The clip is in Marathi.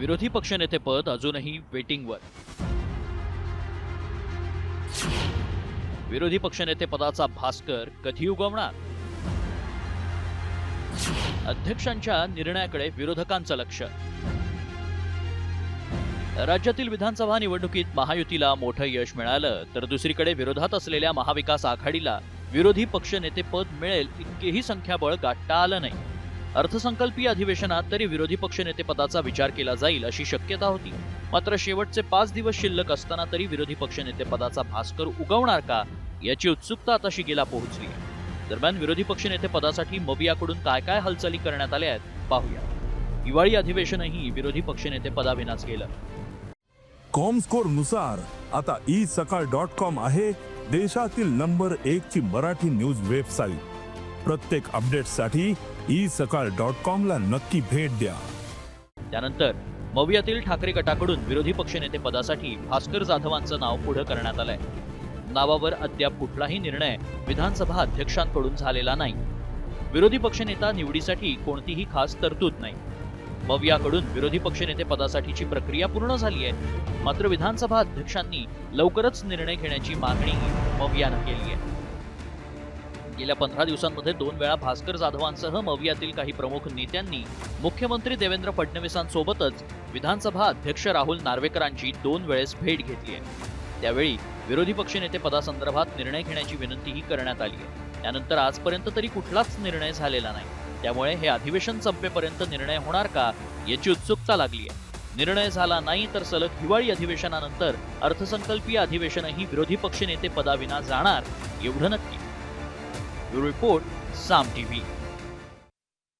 विरोधी पक्षनेतेपद अजूनही वेटिंगवर विरोधी पक्षनेते पदाचा भास्कर कधी उगवणार? अध्यक्षांच्या निर्णयाकडे विरोधकांचं लक्ष. राज्यातील विधानसभा निवडणुकीत महायुतीला मोठं यश मिळालं तर दुसरीकडे विरोधात असलेल्या महाविकास आघाडीला विरोधी पक्षनेतेपद मिळेल इतकेही संख्याबळ गाठता आलं नाही. अर्थसंकल्पीय अधिवेशनात तरी विरोधी पक्षनेतेपदाचा विचार केला जाईल अशी शक्यता होती. मात्र शेवटचे पाच दिवस शिल्लक असताना तरी विरोधी पक्षनेतेपदाचा भास्कर उगवणार का याची उत्सुकता आता शिगेला पोहोचली दरम्यान विरोधी पक्षनेते पदासाठी मबियाकडून काय काय हालचाली करण्यात आल्या आहेत पाहूया. हिवाळी अधिवेशनही विरोधी पक्षनेते पदाविनाच गेलं. कॉमस्कोरनुसार आता ई सकाळ डॉट कॉम आहे देशातील नंबर एक ची मराठी न्यूज वेबसाईट प्रत्येक अपडेटसाठी ई सकाळ डॉट कॉम ला नक्की भेट द्या. त्यानंतर मवियातील ठाकरे गटाकडून विरोधी पक्षनेते पदासाठी भास्कर जाधवांचं नाव पुढे करण्यात आलंय. नावावर अद्याप कुठलाही निर्णय विधानसभा अध्यक्षांकडून झालेला नाही. विरोधी पक्षनेता निवडीसाठी कोणतीही खास तरतूद नाही. मवियाकडून विरोधी पक्षनेते पदासाठीची प्रक्रिया पूर्ण झाली आहे. मात्र विधानसभा अध्यक्षांनी लवकरच निर्णय घेण्याची मागणी मवियानं केली आहे. गेल्या पंधरा दिवसांमध्ये दोन वेळा भास्कर जाधवांसह मवियातील काही प्रमुख नेत्यांनी मुख्यमंत्री देवेंद्र फडणवीसांसोबतच विधानसभा अध्यक्ष राहुल नार्वेकरांची दोन वेळेस भेट घेतली आहे. त्यावेळी विरोधी पक्षनेते पदासंदर्भात निर्णय घेण्याची विनंतीही करण्यात आली आहे. त्यानंतर आजपर्यंत तरी कुठलाच निर्णय झालेला नाही. त्यामुळे हे अधिवेशन संपेपर्यंत निर्णय होणार का याची उत्सुकता लागली आहे. निर्णय झाला नाही तर सलग हिवाळी अधिवेशनानंतर अर्थसंकल्पीय अधिवेशनही विरोधी पक्षनेते पदाविना जाणार एवढं नक्की. You Report, Sam TV.